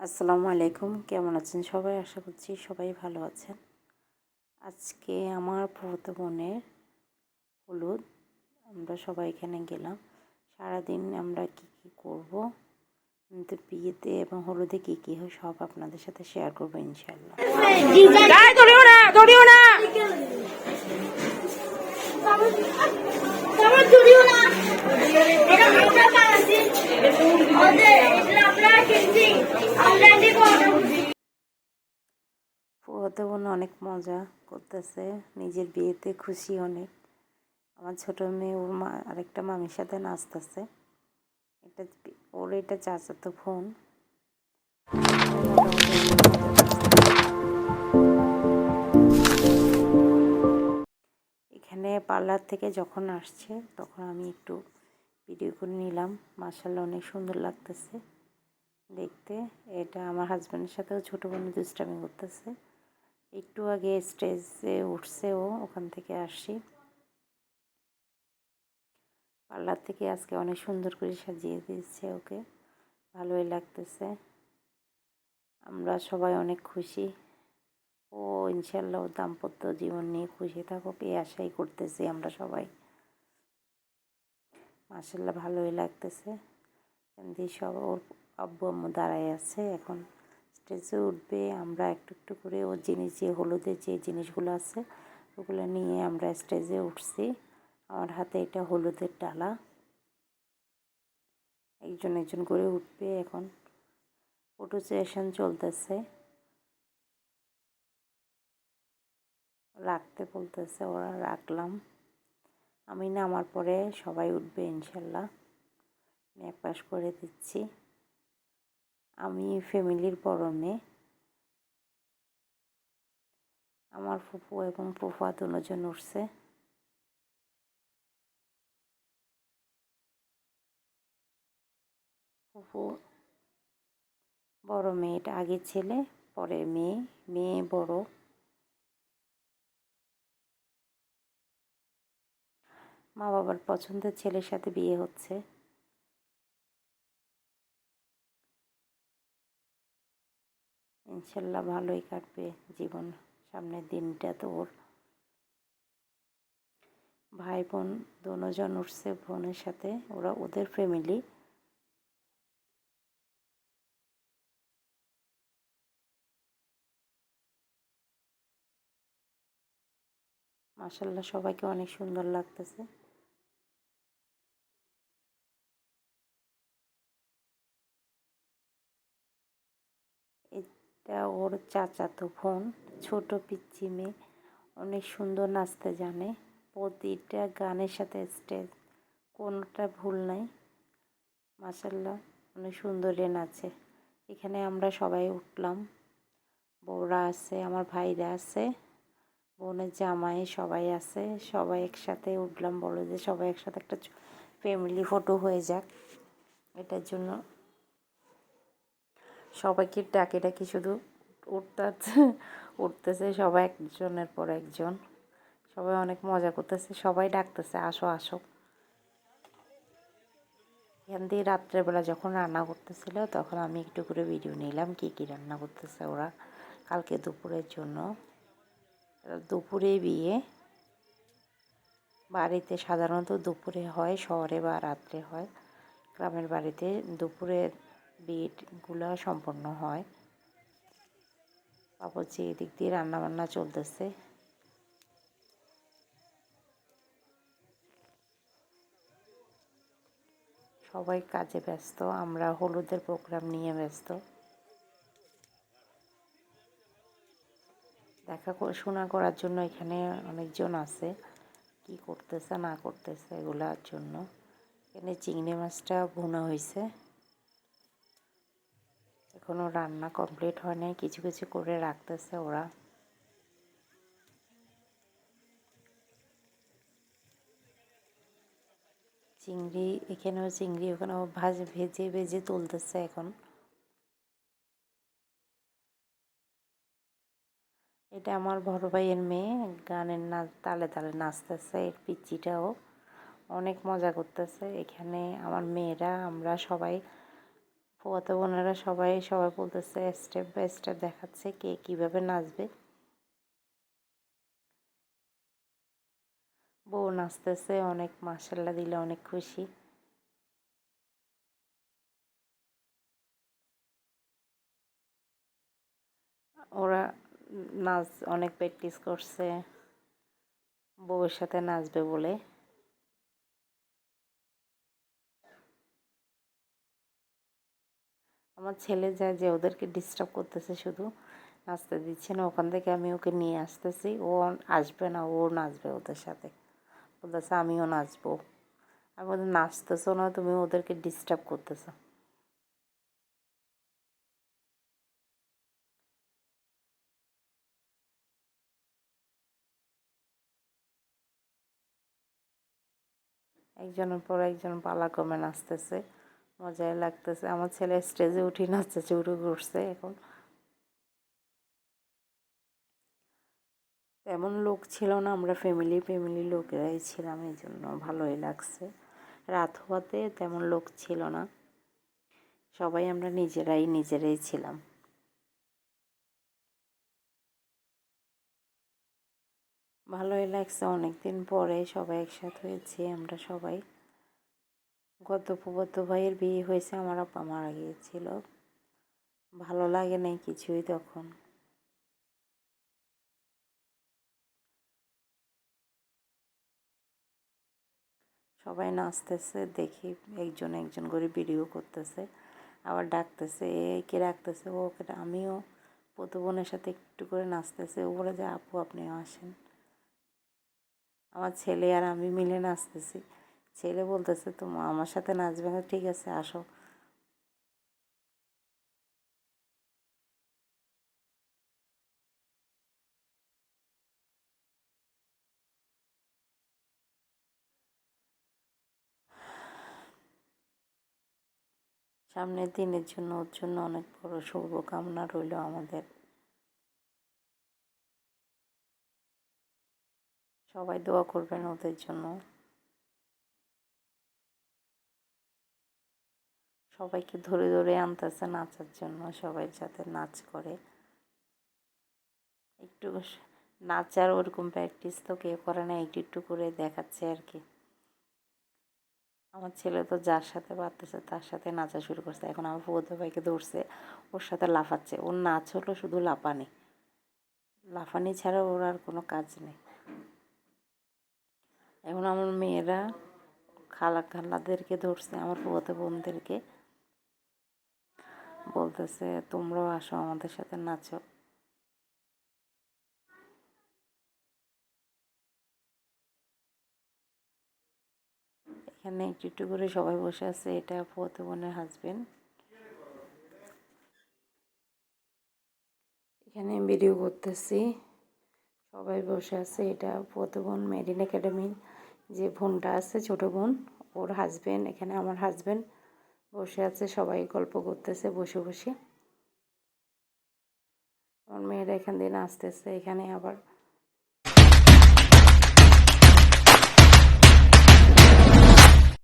আসসালামু আলাইকুম। কেমন আছেন সবাই? আশা করছি সবাই ভালো আছেন। আজকে আমার ফুফতো বোনের হলুদ। আমরা সবাই এখানে গেলাম। সারাদিন আমরা কি কি করব? তো বিয়েতে এবং হলুদে কি কি হয় সব আপনাদের সাথে শেয়ার করব ইনশাল্লাহ ধরিও না ফুফতো বোন অনেক মজা করতেছে। নিজের বিয়েতে খুশি অনেক। আমার ছোট মেয়ে, ওর মা, আরেকটা মামির সাথে নাচতেছে। এটা ওর এটা চাচাতো ফোন। এখানে পার্লার থেকে যখন আসছে, তখন আমি একটু ভিডিও করে নিলাম। মার্শাল্লাহ অনেক সুন্দর লাগতেছে। দেখতে, এটা আমার হাজব্যান্ডের সাথেও ছোটো বোন দুষ্টামি করতেছে। একটু আগে স্টেজে উঠছে ও ওখান থেকে আসি। পার্লার থেকে আজকে অনেক সুন্দর করে সাজিয়ে দিয়েছে ওকে। ভালোই লাগতেছে। আমরা সবাই অনেক খুশি। ও ইনশাল্লাহ দাম্পত্য জীবন নিয়ে খুশি থাকুক, এই আশাই করতেছি আমরা সবাই। মাসাল্লাহ ভালোই লাগতেছে। দিয়ে সব ওর আব্বু আম্মু দাঁড়ায় আছে, এখন স্টেজে উঠবে। আমরা একটু একটু করে ওর জিনিস যে হলুদের যে জিনিসগুলো আছে, ওগুলো নিয়ে আমরা স্টেজে উঠছি। আমার হাতে এটা হলুদের ডালা। একজন একজন করে উঠবে এখন। ফটো সেশন চলতেছে। রাখতে বলতেছে, ওরা রাখলাম। আমি নামার পরে সবাই উঠবে, ইনশাল্লাহ। আমি এক পাশ করে দিচ্ছি। আমি ফ্যামিলির বড় মেয়ে। আমার ফুফু এবং ফুফা দুজন উঠছে। ফুফু বড় মেয়েটা আগে ছেলে, পরে মেয়ে। মেয়ে বড়। মা বাবার পছন্দের ছেলের সাথে বিয়ে হচ্ছে। ইনশাল্লাহ ভালোই কাটবে জীবন, সামনের দিনটা তো ওর। ভাই বোন দুজন উঠছে বোনের সাথে, ওরা ওদের ফ্যামিলি মাসাল্লাহ সবাইকে অনেক সুন্দর লাগতেছে। এটা ওর চাচাতো বোন, ছোট পিচ্চি মেয়ে, অনেক সুন্দর নাচতে জানে। প্রতিটা গানের সাথে স্টেজ, কোনোটা ভুল নাই। মাসাল্লাহ অনেক সুন্দরে নাচে। এখানে আমরা সবাই উঠলাম। বউরা আছে, আমার ভাইরা আছে, বোনের জামাই সবাই আছে। সবাই একসাথে উঠলাম বলো যে সবাই একসাথে একটা ফ্যামিলি ফটো হয়ে যাক। এটার জন্য সবাইকে ডাকে ডাকি শুধু উঠতে উঠতেছে সবাই একজনের পর একজন। সবাই অনেক মজা করতেছে, সবাই ডাকতেছে, আসো আসো। এখান দিয়ে রাত্রেবেলা যখন রান্না করতেছিল, তখন আমি একটু করে ভিডিও নিলাম, কী কী রান্না করতেছে ওরা। কালকে দুপুরের জন্য। দুপুরে বিয়ে। বাড়িতে সাধারণত দুপুরে হয়, শহরে বা রাত্রে হয়। গ্রামের বাড়িতে দুপুরে বিয়েগুলো সম্পন্ন হয়। বাবুজি এদিক দিয়ে রান্নাবান্না চলতেছে। সবাই কাজে ব্যস্ত, আমরা হলুদের প্রোগ্রাম নিয়ে ব্যস্ত। দেখা শোনা করার জন্য এখানে অনেকজন আছে। কি করতেছে, না করতেছে, এগুলার জন্য। এখানে চিংড়ি মাছটা ভুনা হয়েছে এখনও রান্না কমপ্লিট হয় নাই, কিছু কিছু করে রাখতেছে ওরা। চিংড়ি, এখানেও চিংড়ি, ওখানেও ভাজে, ভেজে ভেজে তুলতেছে এখন। এটা আমার বড় ভাইয়ের মেয়ে, গানের নাচ তালে তালে নাচতেছে, এর পিচিটাও অনেক মজা করতেছে। এখানে আমার মেয়েরা, আমরা সবাই ফুয়াতো বোনেরা সবাই সবাই বলতেছে স্টেপ বাই স্টেপ দেখাচ্ছে কে কীভাবে নাচবে। বউ নাচতেছে, অনেক মাসাল্লা দিলে অনেক খুশি। ওরা নাচ অনেক প্র্যাকটিস করছে, বউয়ের সাথে নাচবে বলে। আমার ছেলে যায় যে ওদেরকে ডিস্টার্ব করতেছে শুধু নাচতে দিচ্ছে না, ওখান থেকে আমি ওকে নিয়ে আসতেছি, ও আসবে না, ও নাচবে ওদের সাথে। বলতেছে, আমিও নাচবো। আমি বলতে নাচতেছো না, তুমি ওদেরকে ডিস্টার্ব করতেছো। একজনের পর একজন পালাক্রমে নাচতেছে। মজাই লাগতেছে। আমার ছেলে স্টেজে উঠে নাচতে শুরু করছে এখন। তেমন লোক ছিল না, আমরা ফ্যামিলি ফ্যামিলি লোকেরাই ছিলাম, এই জন্য ভালোই লাগছে। রাত হওয়াতে তেমন লোক ছিল না। সবাই আমরা নিজেরাই নিজেরাই ছিলাম। ভালোই লাগছে, অনেকদিন পরে সবাই একসাথে হয়েছি আমরা সবাই। গত ফুবত ভাইয়ের বিয়ে হয়েছে, আমার আব্বা মারা গিয়েছিল। ভালো লাগে নাই কিছুই তখন। সবাই নাচতেছে, দেখি একজন একজন করে ভিডিও করতেছে, আবার ডাকতেছে একে ডাকতেছে? ওকে আমিও পতু বোনের সাথে একটু করে নাচতেছে। ও বলে যে, আপু, আপনিও আসেন। আমার ছেলে আর আমি মিলে নাচতেছি। ছেলে বলতেছে তুমি আমার সাথে নাচবে না, ঠিক আছে, আসো। সামনের দিনের জন্য, ওর জন্য অনেক বড় শুভকামনা রইল আমাদের। সবাই দোয়া করবেন ওদের জন্য। সবাইকে ধরে ধরে আনতেছে নাচার জন্য, সবাই যাতে নাচ করে। একটু নাচার ওরকম প্র্যাকটিস তো কেউ করে না, একটু একটু করে দেখাচ্ছে আর কি। আমার ছেলে তো যার সাথে পারতেছে তার সাথে নাচা শুরু করছে। এখন আমার বৌদ্ধ ভাইকে ধরছে, ওর সাথে লাফাচ্ছে। ওর নাচ হলো শুধু লাফানি। লাফানি ছাড়া ওর আর কোনো কাজ নেই। এখন আমার মেয়েরা খালা খালাদেরকে ধরছে, আমার বৌদ্ধ বোনদেরকে। বলতেছে, তোমরাও আসো আমাদের সাথে, নাচো। এখানে একটু একটু করে সবাই বসে আছে, এটা ফুয়াতো বোনের হাজবেন্ড এখানে ভিডিও করতেছি। সবাই বসে আছে, এটা ফুয়াতো বোন মেরিন একাডেমির যে বোনটা আছে, ছোট বোন, ওর হাজবেন্ড এখানে আমার হাজবেন্ড বসে আছে সবাই গল্প করতেছে বসে বসে। আমার মেয়েরা এখান দিয়ে নাচতেছে এখানে আবার